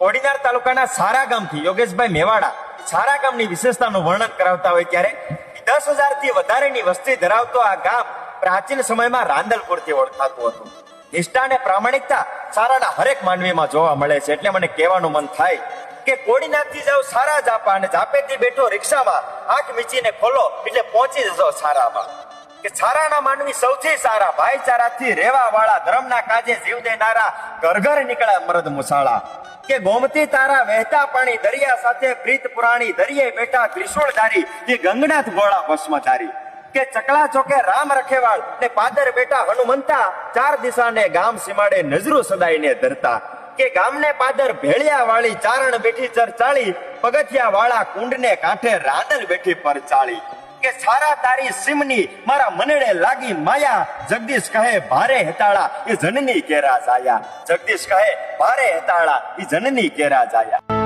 કોડીનાર તાલુકાના સારા ગામથી યોગેશભાઈ મેવાડા સારા ગામની વિશેષતાનું વર્ણન કરાવતા હોય ત્યારે દસ હજારથી વધારેની વસ્તી ધરાવતો આ ગામ પ્રાચીન સમયમાં રાંદલપુરથી ઓળખાતું હતું. નિષ્ઠા અને પ્રામાણિકતા સારાના હરેક માનવીમાં જોવા મળે છે એટલે મને કહેવાનું મન થાય કે કોડીનાથથી જાઓ સારા જાપા અને જાપેથી બેઠો રિક્ષામાં આંખ મીચીને ખોલો એટલે પહોંચી જશો સારામાં. કે સારાના માનવી સૌથી સારા ભાઈચારાથી રહેવા વાળા ધર્મના કાજે જીવ દેનારા ઘર ઘર નીકળ્યા મરદ મુસાળા. કે ગોમતી તારા વહેતા પાણી દરિયા સાથે પ્રીત પુરાણી દરિયે બેઠા ત્રિશુળધારી કે ગંગનાથ ગોળા ભસ્મધારી. કે ચકલા ચોકે રામ રખેવાળ ને પાદર બેટા હનુમંતા, ચાર દિશાને ગામ સીમાડે નજરો સદાઈને ધરતા. કે ગામને પાદર ભેળિયા વાળી ચારણ બેઠી ચરચાળી પગથિયા વાળા કુંડને કાંઠે રાંદલ બેઠી પર ચાળી કે સારા તારી સિમની મારા મનડે લાગી માયા. જગદીશ કહે, ભારે હેતાળા એ જનની કેરા જાયા. જગદીશ કહે, ભારે હેતાળા એ જનની કેરા જાયા.